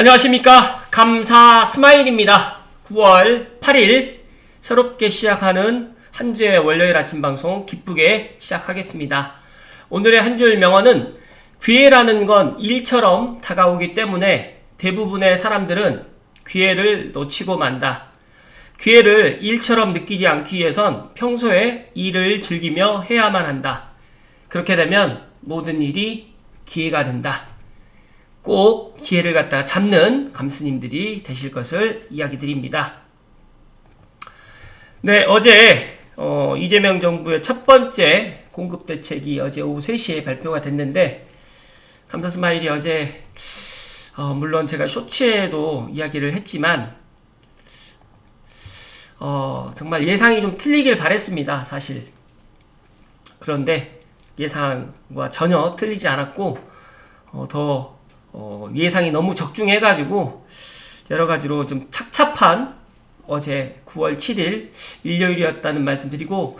안녕하십니까. 감사 스마일입니다. 9월 8일 새롭게 시작하는 한 주의 월요일 아침 방송 기쁘게 시작하겠습니다. 오늘의 한 줄 명언은 기회라는 건 일처럼 다가오기 때문에 대부분의 사람들은 기회를 놓치고 만다. 기회를 일처럼 느끼지 않기 위해선 평소에 일을 즐기며 해야만 한다. 그렇게 되면 모든 일이 기회가 된다. 꼭 기회를 갖다가 잡는 감스님들이 되실 것을 이야기 드립니다. 네, 어제 어, 이재명 정부의 첫 번째 공급 대책이 어제 오후 3시에 발표가 됐는데 감사 스마일이 어제 어, 물론 제가 쇼츠에도 이야기를 했지만 어, 정말 예상이 좀 틀리길 바랬습니다, 사실. 그런데 예상과 전혀 틀리지 않았고 어, 더 어, 예상이 너무 적중해가지고 여러 가지로 좀 착잡한 어제 9월 7일 일요일이었다는 말씀드리고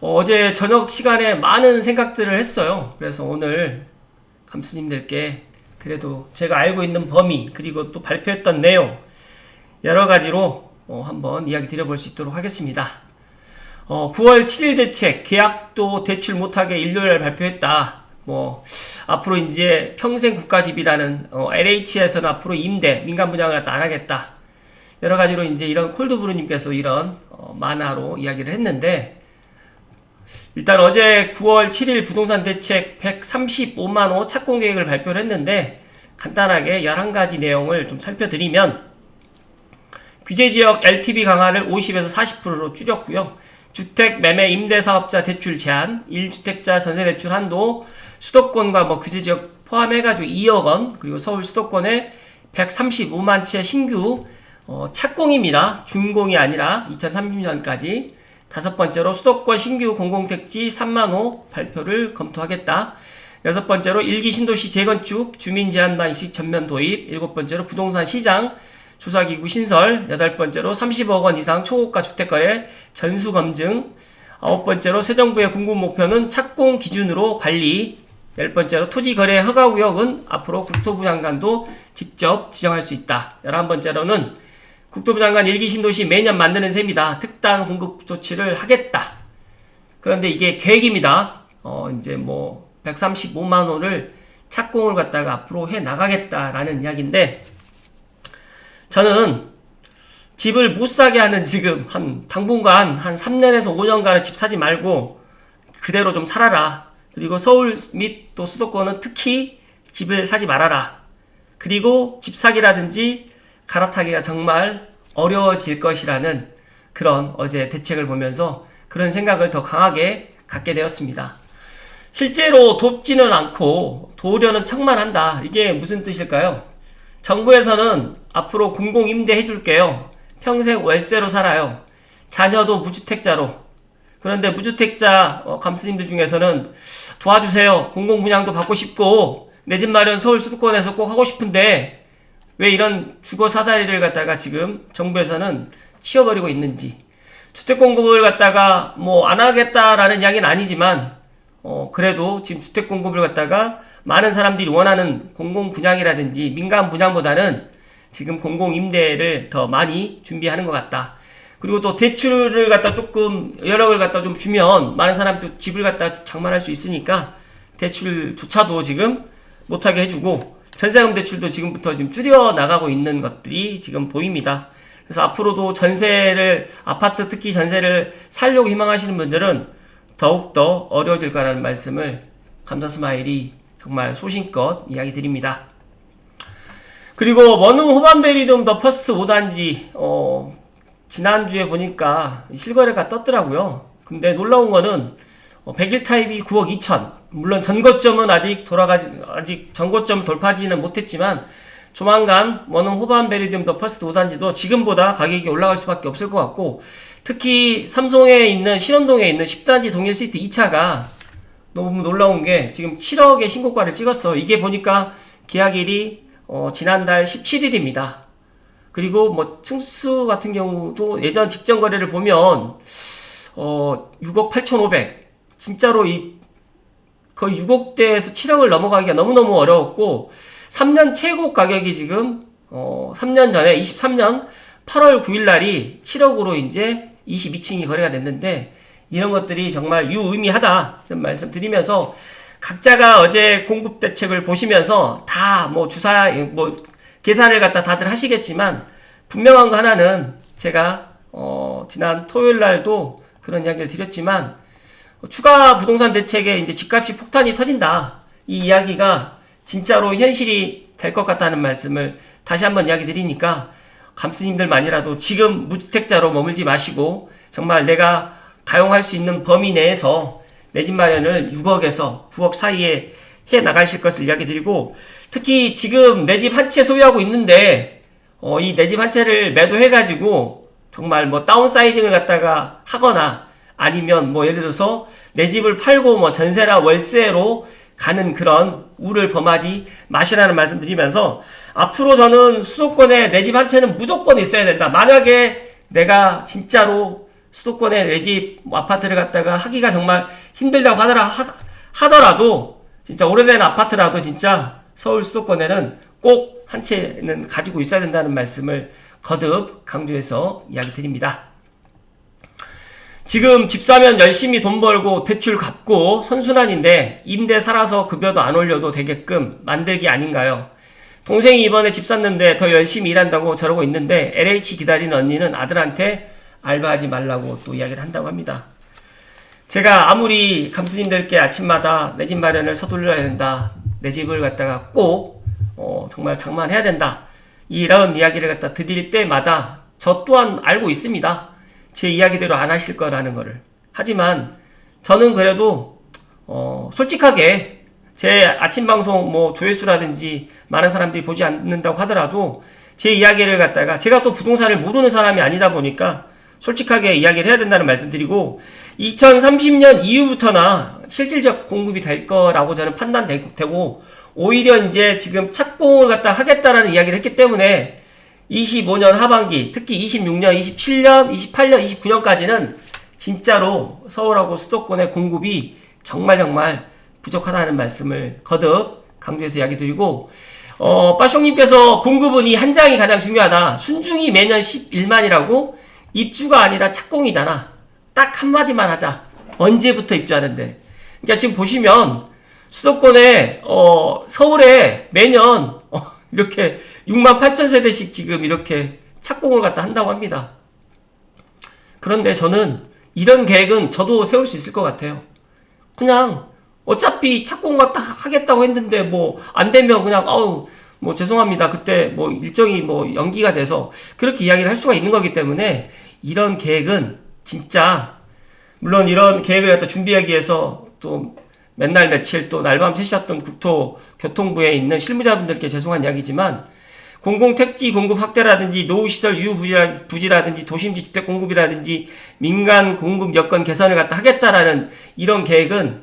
어, 제 저녁 시간에 많은 생각들을 했어요. 그래서 오늘 감스님들께 그래도 제가 알고 있는 범위 그리고 또 발표했던 내용 여러 가지로 어, 한번 이야기 드려볼 수 있도록 하겠습니다. 어, 9월 7일 대책 계약도 대출 못하게 일요일 발표했다. 뭐 앞으로 이제 평생 국가집이라는 어, LH에서는 앞으로 임대 민간 분양을 안 하겠다. 여러 가지로 이제 이런 콜드브루님께서 이런 어, 만화로 이야기를 했는데 일단 어제 9월 7일 부동산 대책 135만 호 착공 계획을 발표를 했는데 간단하게 11가지 내용을 좀 살펴드리면 규제 지역 LTV 강화를 50에서 40%로 줄였고요. 주택 매매 임대 사업자 대출 제한, 1주택자 전세 대출 한도, 수도권과 뭐 규제 지역 포함해가지고 2억 원, 그리고 서울 수도권에 135만 채 신규 어, 착공입니다. 준공이 아니라 2030년까지. 다섯 번째로 수도권 신규 공공택지 3만 호 발표를 검토하겠다. 여섯 번째로 일기 신도시 재건축 주민 제한 방식 전면 도입. 일곱 번째로 부동산 시장 조사기구 신설. 여덟 번째로 30억 원 이상 초고가 주택거래 전수 검증. 아홉 번째로 새 정부의 궁극 목표는 착공 기준으로 관리. 열 번째로 토지 거래 허가 구역은 앞으로 국토부 장관도 직접 지정할 수 있다. 열한 번째로는 국토부 장관 일기 신도시 매년 만드는 셈이다. 특단 공급 조치를 하겠다. 그런데 이게 계획입니다. 어, 이제 뭐 135만 원을 착공을 갖다가 앞으로 해 나가겠다라는 이야기인데 저는 집을 못 사게 하는 지금 한 당분간 한 3년에서 5년간은 집 사지 말고 그대로 좀 살아라. 그리고 서울 및 또 수도권은 특히 집을 사지 말아라. 그리고 집 사기라든지 갈아타기가 정말 어려워질 것이라는 그런 어제 대책을 보면서 그런 생각을 더 강하게 갖게 되었습니다. 실제로 돕지는 않고 도우려는 척만 한다. 이게 무슨 뜻일까요? 정부에서는 앞으로 공공임대 해줄게요. 평생 월세로 살아요. 자녀도 무주택자로. 그런데 무주택자 어, 감스님들 중에서는 도와주세요. 공공분양도 받고 싶고 내 집 마련 서울 수도권에서 꼭 하고 싶은데 왜 이런 주거 사다리를 갖다가 지금 정부에서는 치워버리고 있는지 주택 공급을 갖다가 뭐 안 하겠다라는 이야기는 아니지만 어 그래도 지금 주택 공급을 갖다가 많은 사람들이 원하는 공공 분양이라든지 민간 분양보다는 지금 공공 임대를 더 많이 준비하는 것 같다. 그리고 또 대출을 갖다 조금 여력을 갖다 좀 주면 많은 사람도 집을 갖다 장만할 수 있으니까 대출조차도 지금 못하게 해주고 전세금 대출도 지금부터 지금 줄여 나가고 있는 것들이 지금 보입니다. 그래서 앞으로도 전세를 아파트 특히 전세를 살려고 희망하시는 분들은 더욱 더 어려워질 거라는 말씀을 감사 스마일이 정말 소신껏 이야기 드립니다. 그리고 원흥 호반베리돔 더 퍼스트 5단지 어, 지난주에 보니까 실거래가 떴더라고요. 근데 놀라운 거는 100일 타입이 9억 2천. 물론 전고점은 아직 돌아가지 아직 전고점 돌파지는 못했지만 조만간 원흥 호반 베리디움 더 퍼스트 5단지도 지금보다 가격이 올라갈 수밖에 없을 것 같고 특히 삼성에 있는 신원동에 있는 10단지 동일 시트 2차가 너무 놀라운 게 지금 7억의 신고가를 찍었어. 이게 보니까 계약일이 어, 지난달 17일입니다. 그리고 뭐 층수 같은 경우도 예전 직전 거래를 보면 어 6억 8,500 진짜로 이 거의 6억대에서 7억을 넘어가기가 너무너무 어려웠고 3년 최고 가격이 지금 어, 3년 전에 23년 8월 9일 날이 7억으로 이제 22층이 거래가 됐는데 이런 것들이 정말 유의미하다. 이런 말씀 드리면서 각자가 어제 공급 대책을 보시면서 다 뭐 주사 뭐 계산을 갖다 다들 하시겠지만 분명한 거 하나는 제가 어 지난 토요일 날도 그런 이야기를 드렸지만 추가 부동산 대책에 이제 집값이 폭탄이 터진다. 이 이야기가 진짜로 현실이 될 것 같다는 말씀을 다시 한번 이야기 드리니까 감스님들만이라도 지금 무주택자로 머물지 마시고 정말 내가 가용할 수 있는 범위 내에서 내 집 마련을 6억에서 9억 사이에 해 나가실 것을 이야기 드리고 특히 지금 내 집 한 채 소유하고 있는데 어, 이 내 집 한 채를 매도해가지고 정말 뭐 다운사이징을 갖다가 하거나 아니면 뭐 예를 들어서 내 집을 팔고 뭐 전세나 월세로 가는 그런 우를 범하지 마시라는 말씀 드리면서 앞으로 저는 수도권에 내 집 한 채는 무조건 있어야 된다. 만약에 내가 진짜로 수도권에 내 집 아파트를 갖다가 하기가 정말 힘들다고 하더라, 하, 하더라도 진짜 오래된 아파트라도 진짜 서울 수도권에는 꼭 한 채는 가지고 있어야 된다는 말씀을 거듭 강조해서 이야기 드립니다. 지금 집 사면 열심히 돈 벌고 대출 갚고 선순환인데 임대 살아서 급여도 안 올려도 되게끔 만들기 아닌가요? 동생이 이번에 집 샀는데 더 열심히 일한다고 저러고 있는데 LH 기다리는 언니는 아들한테 알바하지 말라고 또 이야기를 한다고 합니다. 제가 아무리 감스님들께 아침마다 내 집 마련을 서둘러야 된다. 내 집을 갖다가 꼭 어, 정말 장만해야 된다. 이런 이야기를 갖다 드릴 때마다 저 또한 알고 있습니다. 제 이야기대로 안 하실 거라는 거를. 하지만 저는 그래도 어, 솔직하게 제 아침 방송 뭐 조회수라든지 많은 사람들이 보지 않는다고 하더라도 제 이야기를 갖다가 제가 또 부동산을 모르는 사람이 아니다 보니까 솔직하게 이야기를 해야 된다는 말씀드리고 2030년 이후부터나 실질적 공급이 될 거라고 저는 판단되고 오히려 이제 지금 착공을 갖다 하겠다라는 이야기를 했기 때문에 25년 하반기 특히 26년, 27년, 28년, 29년까지는 진짜로 서울하고 수도권의 공급이 정말 정말 부족하다는 말씀을 거듭 강조해서 이야기 드리고 어, 빠숑님께서 공급은 이 한 장이 가장 중요하다. 순중이 매년 11만이라고 입주가 아니라 착공이잖아. 딱 한마디만 하자. 언제부터 입주하는데. 그러니까 지금 보시면 수도권에 어, 서울에 매년 어, 이렇게 6만 8천 세대씩 지금 이렇게 착공을 갖다 한다고 합니다. 그런데 저는 이런 계획은 저도 세울 수 있을 것 같아요. 그냥 어차피 착공 갖다 하겠다고 했는데 뭐 안 되면 그냥 아우 뭐 죄송합니다. 그때 뭐 일정이 뭐 연기가 돼서 그렇게 이야기를 할 수가 있는 거기 때문에 이런 계획은 진짜 물론 이런 계획을 갖다 준비하기 위해서 또 맨날 며칠 또 날밤 새셨던 국토교통부에 있는 실무자분들께 죄송한 이야기지만 공공택지 공급 확대라든지 노후시설 유부지라든지 도심지 주택 공급이라든지 민간 공급 여건 개선을 갖다 하겠다라는 이런 계획은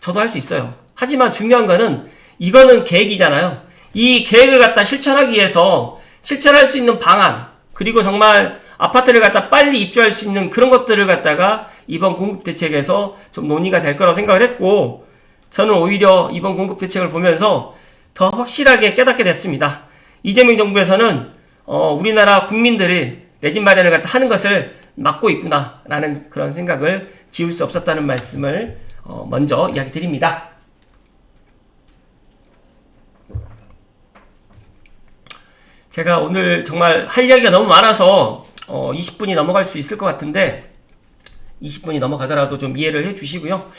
저도 할 수 있어요. 하지만 중요한 거는 이거는 계획이잖아요. 이 계획을 갖다 실천하기 위해서 실천할 수 있는 방안 그리고 정말 아파트를 갖다 빨리 입주할 수 있는 그런 것들을 갖다가 이번 공급 대책에서 좀 논의가 될 거라고 생각을 했고 저는 오히려 이번 공급 대책을 보면서 더 확실하게 깨닫게 됐습니다. 이재명 정부에서는 어, 우리나라 국민들이 내 집 마련을 갖다 하는 것을 막고 있구나라는 그런 생각을 지울 수 없었다는 말씀을 어, 먼저 이야기 드립니다. 제가 오늘 정말 할 이야기가 너무 많아서 어, 20분이 넘어갈 수 있을 것 같은데 20분이 넘어가더라도 좀 이해를 해 주시고요.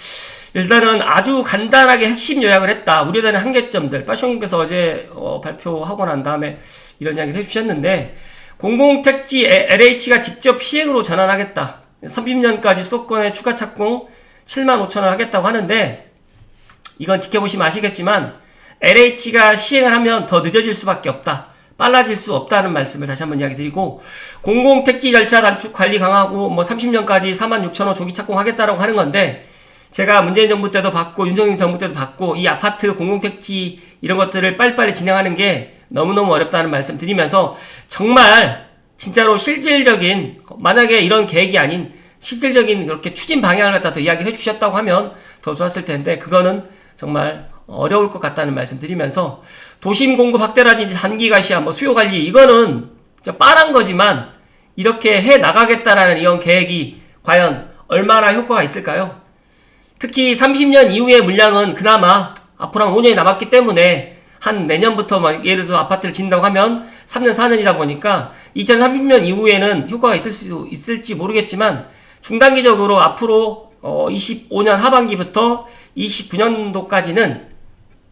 일단은 아주 간단하게 핵심 요약을 했다. 우려되는 한계점들. 빠숑님께서 어제 어, 발표하고 난 다음에 이런 이야기를 해 주셨는데 공공택지 LH가 직접 시행으로 전환하겠다. 30년까지 수도권에 추가 착공 7만 5천 원 하겠다고 하는데 이건 지켜보시면 아시겠지만 LH가 시행을 하면 더 늦어질 수밖에 없다. 빨라질 수 없다는 말씀을 다시 한번 이야기 드리고 공공택지 절차 단축 관리 강화하고 뭐 30년까지 4만 6천 원 조기 착공하겠다라고 하는 건데 제가 문재인 정부 때도 받고 윤석열 정부 때도 받고 이 아파트 공공택지 이런 것들을 빨리빨리 진행하는 게 너무너무 어렵다는 말씀 드리면서 정말 진짜로 실질적인 만약에 이런 계획이 아닌 실질적인 그렇게 추진 방향을 갖다 더 이야기해 주셨다고 하면 더 좋았을 텐데 그거는 정말 어려울 것 같다는 말씀 드리면서 도심 공급 확대라든지 단기 가시화, 뭐 수요 관리 이거는 빠른 거지만 이렇게 해 나가겠다라는 이런 계획이 과연 얼마나 효과가 있을까요? 특히 30년 이후의 물량은 그나마 앞으로 한 5년이 남았기 때문에 한 내년부터 막 예를 들어서 아파트를 짓는다고 하면 3년 4년이다 보니까 2030년 이후에는 효과가 있을 수 있을지 모르겠지만 중단기적으로 앞으로 어 25년 하반기부터 29년도까지는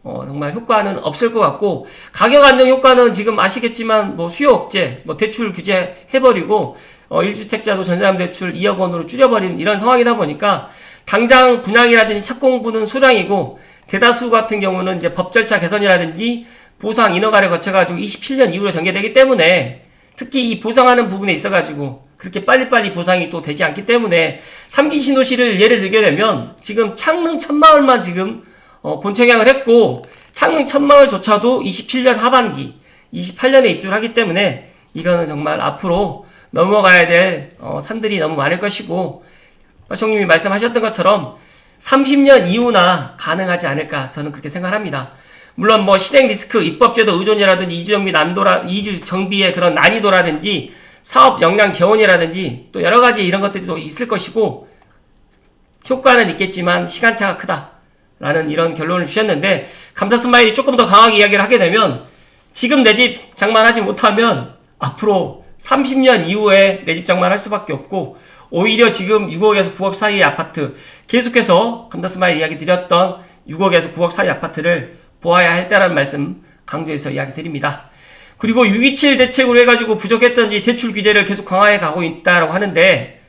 어, 정말 효과는 없을 것 같고 가격 안정 효과는 지금 아시겠지만 뭐 수요 억제, 뭐 대출 규제 해버리고 어, 1주택자도 전세담 대출 2억 원으로 줄여버리는 이런 상황이다 보니까 당장 분양이라든지 착공부는 소량이고 대다수 같은 경우는 이제 법 절차 개선이라든지 보상 인허가를 거쳐가지고 27년 이후로 전개되기 때문에 특히 이 보상하는 부분에 있어가지고 그렇게 빨리빨리 보상이 또 되지 않기 때문에 삼기 신도시를 예를 들게 되면 지금 창릉 천마을만 지금 어, 본청약을 했고 창릉 천마을조차도 27년 하반기 28년에 입주를 하기 때문에 이거는 정말 앞으로 넘어가야 될 어, 산들이 너무 많을 것이고 화청님이 말씀하셨던 것처럼 30년 이후나 가능하지 않을까 저는 그렇게 생각합니다. 물론 뭐 실행 리스크, 입법제도 의존이라든지 이주 정비 난도라 이주 정비의 그런 난이도라든지 사업 역량 재원이라든지 또 여러 가지 이런 것들이 또 있을 것이고 효과는 있겠지만 시간차가 크다. 라는 이런 결론을 주셨는데 감사 스마일이 조금 더 강하게 이야기를 하게 되면 지금 내 집 장만하지 못하면 앞으로 30년 이후에 내 집 장만할 수밖에 없고 오히려 지금 6억에서 9억 사이의 아파트 계속해서 감사 스마일 이야기 드렸던 6억에서 9억 사이 아파트를 보아야 할 때라는 말씀 강조해서 이야기 드립니다. 그리고 627 대책으로 해가지고 부족했던지 대출 규제를 계속 강화해 가고 있다라고 하는데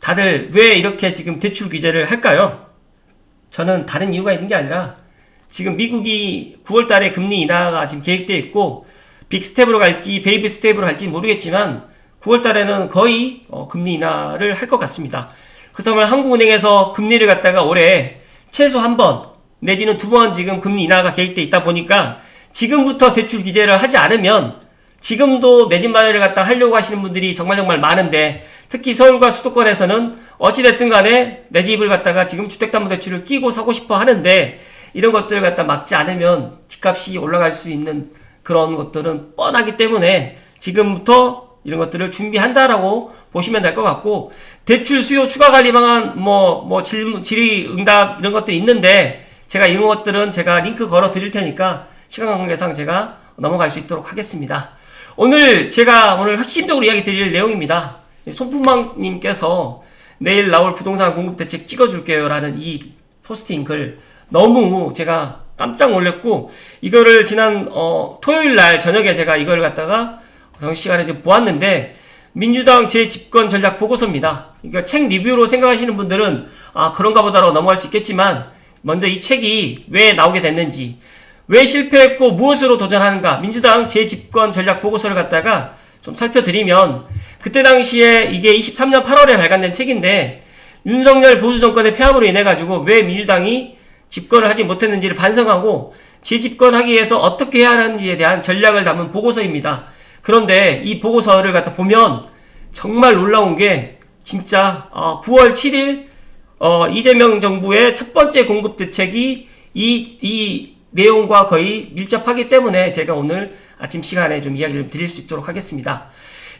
다들 왜 이렇게 지금 대출 규제를 할까요? 저는 다른 이유가 있는 게 아니라 지금 미국이 9월 달에 금리 인하가 지금 계획되어 있고 빅스텝으로 갈지 베이비 스텝으로 갈지 모르겠지만 9월 달에는 거의 어, 금리 인하를 할 것 같습니다. 그렇다면 한국은행에서 금리를 갖다가 올해 최소 한 번 내지는 두 번 지금 금리 인하가 계획되어 있다 보니까 지금부터 대출 규제를 하지 않으면 지금도 내 집 마련을 갖다 하려고 하시는 분들이 정말 정말 많은데 특히 서울과 수도권에서는 어찌됐든 간에 내 집을 갖다가 지금 주택담보대출을 끼고 사고 싶어 하는데 이런 것들을 갖다 막지 않으면 집값이 올라갈 수 있는 그런 것들은 뻔하기 때문에 지금부터 이런 것들을 준비한다라고 보시면 될 것 같고 대출 수요 추가 관리 방안 뭐뭐 질문 질의 응답 이런 것들이 있는데 제가 이런 것들은 제가 링크 걸어 드릴 테니까 시간 관계상 제가 넘어갈 수 있도록 하겠습니다. 오늘 제가 오늘 핵심적으로 이야기 드릴 내용입니다. 손품망님께서 내일 나올 부동산 공급 대책 찍어줄게요 라는 이 포스팅 글 너무 제가 깜짝 놀랐고 이거를 지난 어, 토요일 날 저녁에 제가 이걸 갖다가 정시간에 지금 보았는데 민주당 재집권 전략 보고서입니다. 그러니까 책 리뷰로 생각하시는 분들은 아 그런가 보다라고 넘어갈 수 있겠지만 먼저 이 책이 왜 나오게 됐는지 왜 실패했고 무엇으로 도전하는가 민주당 재집권 전략 보고서를 갖다가 좀 살펴드리면 그때 당시에 이게 23년 8월에 발간된 책인데 윤석열 보수 정권의 폐함으로 인해 가지고 왜 민주당이 집권을 하지 못했는지를 반성하고 재집권하기 위해서 어떻게 해야 하는지에 대한 전략을 담은 보고서입니다. 그런데 이 보고서를 갖다 보면 정말 놀라운 게 진짜 9월 7일 어, 이재명 정부의 첫 번째 공급 대책이 이, 이 내용과 거의 밀접하기 때문에 제가 오늘 아침 시간에 좀 이야기를 드릴 수 있도록 하겠습니다.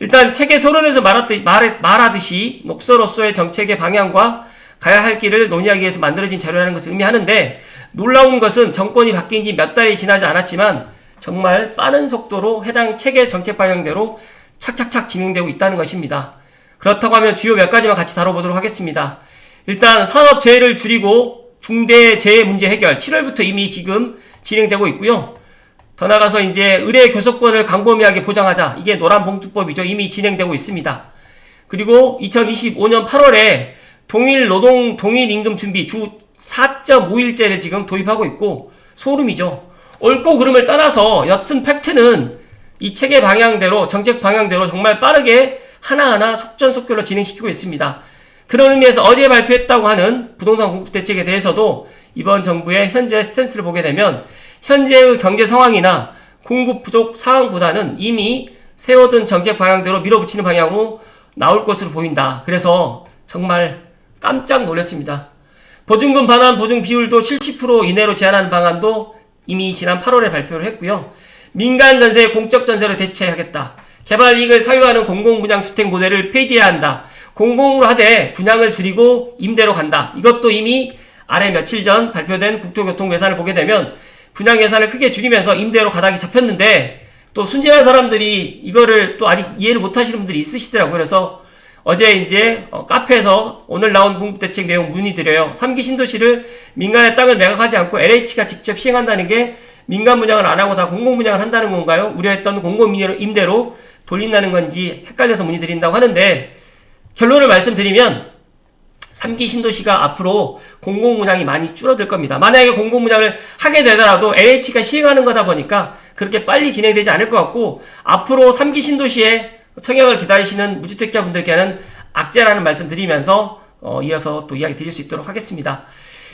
일단 책의 서론에서 말하듯이, 말하듯이 녹서로서의 정책의 방향과 가야 할 길을 논의하기 위해서 만들어진 자료라는 것을 의미하는데 놀라운 것은 정권이 바뀐 지 몇 달이 지나지 않았지만 정말 빠른 속도로 해당 책의 정책 방향대로 착착착 진행되고 있다는 것입니다. 그렇다고 하면 주요 몇 가지만 같이 다뤄보도록 하겠습니다. 일단 산업 재해를 줄이고 중대재해 문제 해결 7월부터 이미 지금 진행되고 있고요. 더 나가서 이제 의뢰 교섭권을 광범위하게 보장하자. 이게 노란봉투법이죠. 이미 진행되고 있습니다. 그리고 2025년 8월에 동일 노동 동일 임금 준비 주 4.5일제를 지금 도입하고 있고 소름이죠. 옳고 그름을 떠나서 여튼 팩트는 이 책의 방향대로 정책 방향대로 정말 빠르게 하나하나 속전속결로 진행시키고 있습니다. 그런 의미에서 어제 발표했다고 하는 부동산 공급 대책에 대해서도 이번 정부의 현재 스탠스를 보게 되면 현재의 경제 상황이나 공급 부족 상황보다는 이미 세워둔 정책 방향대로 밀어붙이는 방향으로 나올 것으로 보인다. 그래서 정말 깜짝 놀랐습니다. 보증금 반환 보증 비율도 70% 이내로 제한하는 방안도 이미 지난 8월에 발표를 했고요. 민간 전세 공적 전세로 대체하겠다. 개발 이익을 사유하는 공공분양 주택 모델을 폐지해야 한다. 공공으로 하되 분양을 줄이고 임대로 간다. 이것도 이미 아래 며칠 전 발표된 국토교통 예산을 보게 되면 분양 예산을 크게 줄이면서 임대로 가닥이 잡혔는데 또 순진한 사람들이 이거를 또 아직 이해를 못 하시는 분들이 있으시더라고요. 그래서 어제 이제 어, 카페에서 오늘 나온 공급대책 내용 문의드려요. 3기 신도시를 민간의 땅을 매각하지 않고 LH가 직접 시행한다는 게 민간 분양을 안 하고 다 공공 분양을 한다는 건가요? 우려했던 공공 임대로 돌린다는 건지 헷갈려서 문의드린다고 하는데 결론을 말씀드리면 3기 신도시가 앞으로 공공분양이 많이 줄어들 겁니다. 만약에 공공분양을 하게 되더라도 LH가 시행하는 거다 보니까 그렇게 빨리 진행되지 않을 것 같고 앞으로 3기 신도시에 청약을 기다리시는 무주택자분들께는 악재라는 말씀 드리면서 어, 이어서 또 이야기 드릴 수 있도록 하겠습니다.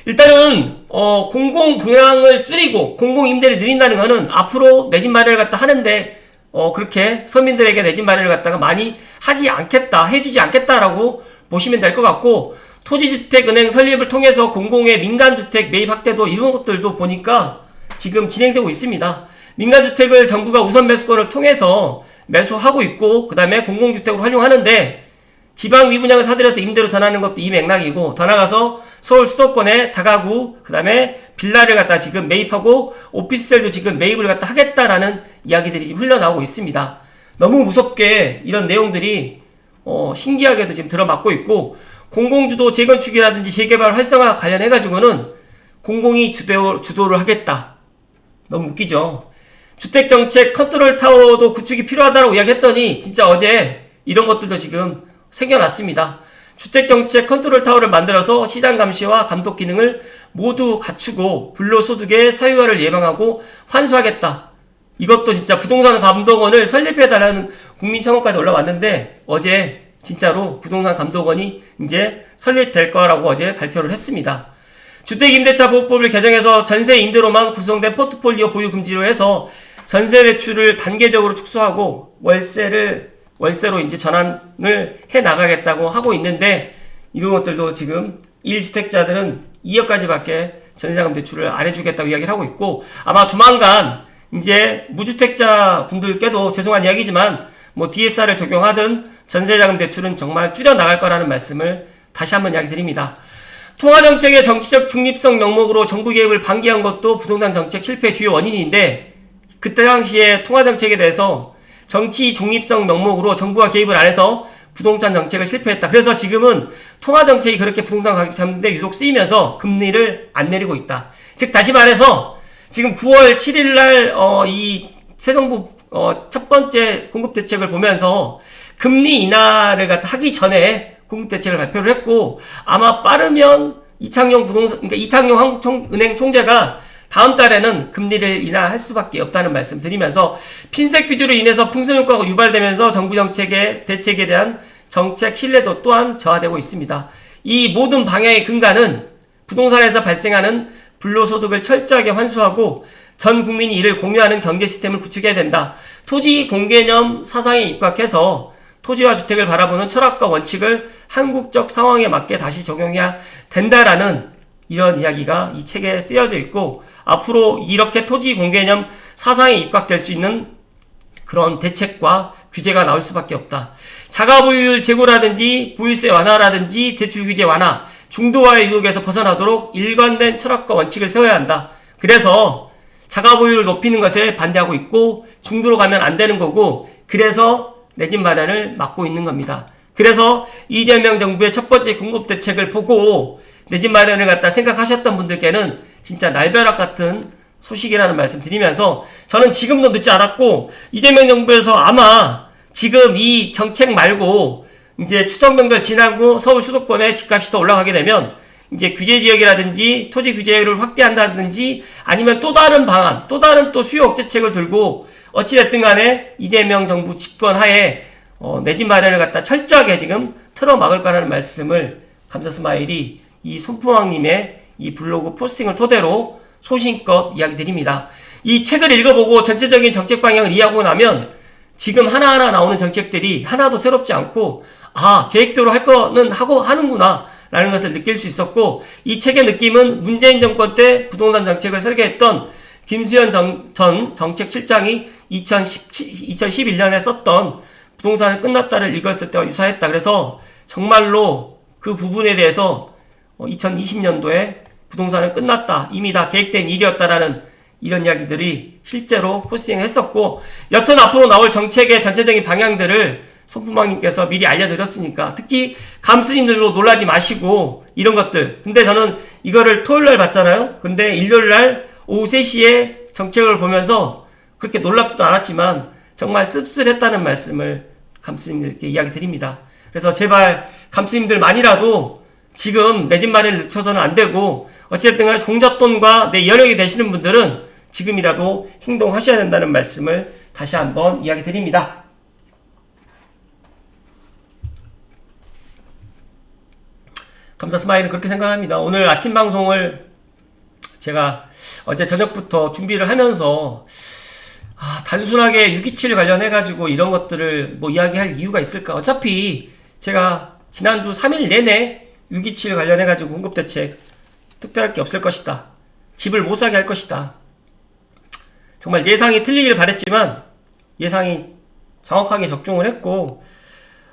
일단은 어, 공공 분양을 줄이고 공공 임대를 늘린다는 것은 앞으로 내 집 마련을 갖다 하는데 어, 그렇게 서민들에게 내집 마련을 갖다가 많이 하지 않겠다, 해주지 않겠다라고 보시면 될 것 같고 토지주택은행 설립을 통해서 공공의 민간주택 매입 확대도 이런 것들도 보니까 지금 진행되고 있습니다. 민간주택을 정부가 우선 매수권을 통해서 매수하고 있고 그 다음에 공공주택으로 활용하는데 지방 위분양을 사들여서 임대로 전하는 것도 이 맥락이고 더 나가서 서울 수도권에 다가구 그 다음에 빌라를 갖다 지금 매입하고 오피스텔도 지금 매입을 갖다 하겠다라는 이야기들이 지금 흘러나오고 있습니다. 너무 무섭게 이런 내용들이 어, 신기하게도 지금 들어맞고 있고 공공주도 재건축이라든지 재개발 활성화 관련해 가지고는 공공이 주도, 주도를 하겠다. 너무 웃기죠. 주택정책 컨트롤 타워도 구축이 필요하다고 이야기했더니 진짜 어제 이런 것들도 지금 생겨났습니다. 주택정책 컨트롤 타워를 만들어서 시장 감시와 감독 기능을 모두 갖추고 불로소득의 사유화를 예방하고 환수하겠다. 이것도 진짜 부동산 감독원을 설립해달라는 국민 청원까지 올라왔는데 어제 진짜로 부동산 감독원이 이제 설립될 거라고 어제 발표를 했습니다. 주택임대차 보호법을 개정해서 전세 임대로만 구성된 포트폴리오 보유 금지로 해서 전세 대출을 단계적으로 축소하고 월세를 월세로 이제 전환을 해 나가겠다고 하고 있는데 이런 것들도 지금 1주택자들은 2억까지밖에 전세자금 대출을 안 해주겠다고 이야기를 하고 있고 아마 조만간 이제 무주택자 분들께도 죄송한 이야기지만 뭐 DSR을 적용하든 전세자금 대출은 정말 줄여 나갈 거라는 말씀을 다시 한번 이야기 드립니다. 통화정책의 정치적 중립성 명목으로 정부 개입을 방기한 것도 부동산 정책 실패 주요 원인인데 그때 당시에 통화정책에 대해서 정치 중립성 명목으로 정부가 개입을 안 해서 부동산 정책을 실패했다. 그래서 지금은 통화 정책이 그렇게 부동산 가격 잡는데 유독 쓰이면서 금리를 안 내리고 있다. 즉 다시 말해서 지금 9월 7일 날이 새 정부 어, 첫 번째 공급 대책을 보면서 금리 인하를 갖다 하기 전에 공급 대책을 발표를 했고 아마 빠르면 이창용 부동산 그러니까 이창용 한국은행 총재가 다음 달에는 금리를 인하할 수밖에 없다는 말씀 드리면서 핀셋 규제로 인해서 풍선 효과가 유발되면서 정부 정책의 대책에 대한 정책 신뢰도 또한 저하되고 있습니다. 이 모든 방향의 근간은 부동산에서 발생하는 불로소득을 철저하게 환수하고 전 국민이 이를 공유하는 경제 시스템을 구축해야 된다. 토지 공개념 사상에 입각해서 토지와 주택을 바라보는 철학과 원칙을 한국적 상황에 맞게 다시 적용해야 된다라는 이런 이야기가 이 책에 쓰여져 있고 앞으로 이렇게 토지 공개념 사상에 입각될 수 있는 그런 대책과 규제가 나올 수밖에 없다. 자가 보유율 제고라든지 보유세 완화라든지 대출 규제 완화, 중도화의 유혹에서 벗어나도록 일관된 철학과 원칙을 세워야 한다. 그래서 자가 보유를 높이는 것에 반대하고 있고 중도로 가면 안 되는 거고 그래서 내 집 마련을 막고 있는 겁니다. 그래서 이재명 정부의 첫 번째 공급 대책을 보고 내 집 마련을 갖다 생각하셨던 분들께는 진짜 날벼락 같은 소식이라는 말씀 드리면서 저는 지금도 늦지 않았고 이재명 정부에서 아마 지금 이 정책 말고 이제 추석 명절 지나고 서울 수도권에 집값이 더 올라가게 되면 이제 규제 지역이라든지 토지 규제를 확대한다든지 아니면 또 다른 방안, 또 다른 또 수요 억제책을 들고 어찌됐든 간에 이재명 정부 집권 하에 어, 내 집 마련을 갖다 철저하게 지금 틀어 막을 거라는 말씀을 감사 스마일이 이 손포왕님의 이 블로그 포스팅을 토대로 소신껏 이야기 드립니다. 이 책을 읽어보고 전체적인 정책 방향을 이해하고 나면 지금 하나하나 나오는 정책들이 하나도 새롭지 않고 아 계획대로 할 거는 하고 하는구나 라는 것을 느낄 수 있었고 이 책의 느낌은 문재인 정권 때 부동산 정책을 설계했던 김수현 정, 전 정책실장이 2017, 2011년에 썼던 부동산은 끝났다를 읽었을 때와 유사했다. 그래서 정말로 그 부분에 대해서 2020년도에 부동산은 끝났다. 이미 다 계획된 일이었다라는 이런 이야기들이 실제로 포스팅을 했었고 여튼 앞으로 나올 정책의 전체적인 방향들을 손품방님께서 미리 알려드렸으니까 특히 감스님들도 놀라지 마시고 이런 것들. 근데 저는 이거를 토요일날 봤잖아요? 근데 일요일날 오후 3시에 정책을 보면서 그렇게 놀랍지도 않았지만 정말 씁쓸했다는 말씀을 감스님들께 이야기 드립니다. 그래서 제발 감스님들만이라도 지금 내 집 마련을 늦춰서는 안 되고 어찌됐든 간에 종잣돈과 내 여력이 되시는 분들은 지금이라도 행동하셔야 된다는 말씀을 다시 한번 이야기 드립니다. 감사 스마일은 그렇게 생각합니다. 오늘 아침 방송을 제가 어제 저녁부터 준비를 하면서 아, 단순하게 627 관련해가지고 이런 것들을 뭐 이야기할 이유가 있을까? 어차피 제가 지난주 3일 내내 627 관련해가지고 공급대책 특별할 게 없을 것이다. 집을 못 사게 할 것이다. 정말 예상이 틀리길 바랬지만 예상이 정확하게 적중을 했고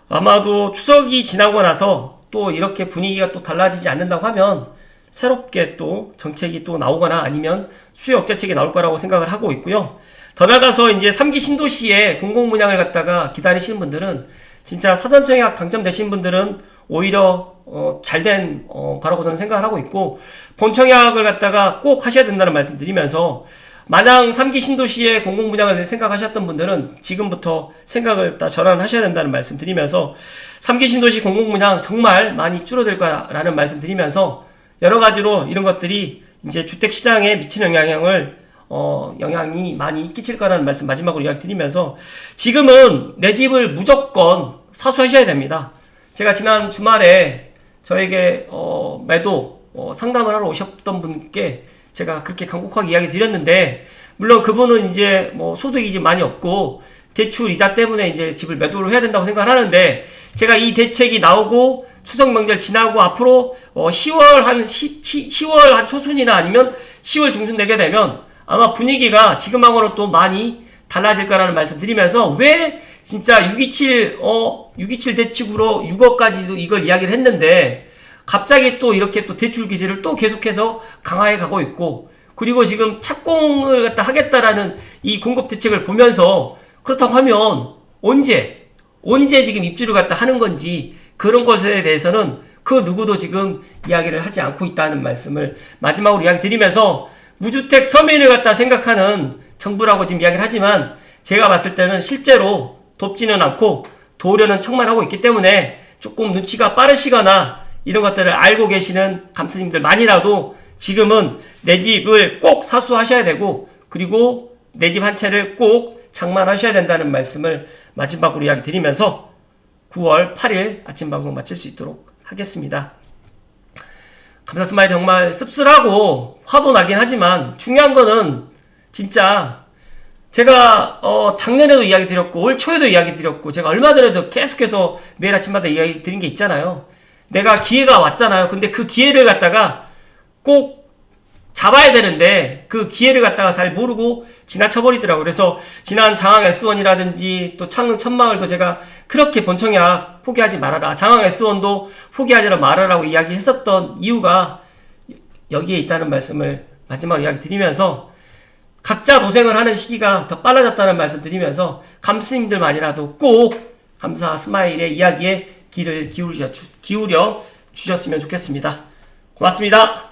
아마도 추석이 지나고 나서 또 이렇게 분위기가 또 달라지지 않는다고 하면 새롭게 또 정책이 또 나오거나 아니면 수요 억제책이 나올 거라고 생각을 하고 있고요. 더 나가서 이제 3기 신도시에 공공분양을 갖다가 기다리시는 분들은 진짜 사전청약 당첨되신 분들은 오히려 어, 잘된 어, 거라고 저는 생각을 하고 있고 본청약을 갖다가 꼭 하셔야 된다는 말씀 드리면서 마냥 3기 신도시의 공공분양을 생각하셨던 분들은 지금부터 생각을 다 전환하셔야 된다는 말씀 드리면서 3기 신도시 공공분양 정말 많이 줄어들 거라는 말씀 드리면서 여러 가지로 이런 것들이 이제 주택 시장에 미치는 영향을 어, 영향이 많이 끼칠 거라는 말씀 마지막으로 이야기 드리면서 지금은 내 집을 무조건 사수하셔야 됩니다. 제가 지난 주말에 저에게 어, 매도 어, 상담을 하러 오셨던 분께 제가 그렇게 간곡하게 이야기 드렸는데 물론 그분은 이제 뭐 소득이 좀 많이 없고 대출 이자 때문에 이제 집을 매도를 해야 된다고 생각을 하는데 제가 이 대책이 나오고 추석 명절 지나고 앞으로 어 10월 한 10, 10월 한 초순이나 아니면 10월 중순 되게 되면 아마 분위기가 지금하고는 또 많이 달라질 거라는 말씀 드리면서 왜 진짜 627, 어, 627 대책으로 6억까지도 이걸 이야기를 했는데 갑자기 또 이렇게 또 대출 규제를 또 계속해서 강화해 가고 있고 그리고 지금 착공을 갖다 하겠다라는 이 공급 대책을 보면서 그렇다고 하면 언제 언제 지금 입주를 갖다 하는 건지 그런 것에 대해서는 그 누구도 지금 이야기를 하지 않고 있다는 말씀을 마지막으로 이야기 드리면서 무주택 서민을 갖다 생각하는 정부라고 지금 이야기를 하지만 제가 봤을 때는 실제로 돕지는 않고 도려는 척만 하고 있기 때문에 조금 눈치가 빠르시거나 이런 것들을 알고 계시는 감스님들만이라도 지금은 내 집을 꼭 사수하셔야 되고 그리고 내 집 한 채를 꼭 장만하셔야 된다는 말씀을 마지막으로 이야기 드리면서 9월 8일 아침 방송 마칠 수 있도록 하겠습니다. 감사 스마일 정말 씁쓸하고 화도 나긴 하지만 중요한 거는 진짜 제가 어 작년에도 이야기 드렸고 올 초에도 이야기 드렸고 제가 얼마 전에도 계속해서 매일 아침마다 이야기 드린 게 있잖아요. 내가 기회가 왔잖아요. 근데 그 기회를 갖다가 꼭 잡아야 되는데 그 기회를 갖다가 잘 모르고 지나쳐 버리더라고요. 그래서 지난 장항 S1이라든지 또 창릉 천마을도 제가 그렇게 본청약 포기하지 말아라. 장항 S1도 포기하지 말아라고 이야기했었던 이유가 여기에 있다는 말씀을 마지막으로 이야기 드리면서 각자 도생을 하는 시기가 더 빨라졌다는 말씀 드리면서 감스님들만이라도 꼭 감사 스마일의 이야기에 귀를 기울여, 주셨으면 좋겠습니다. 고맙습니다.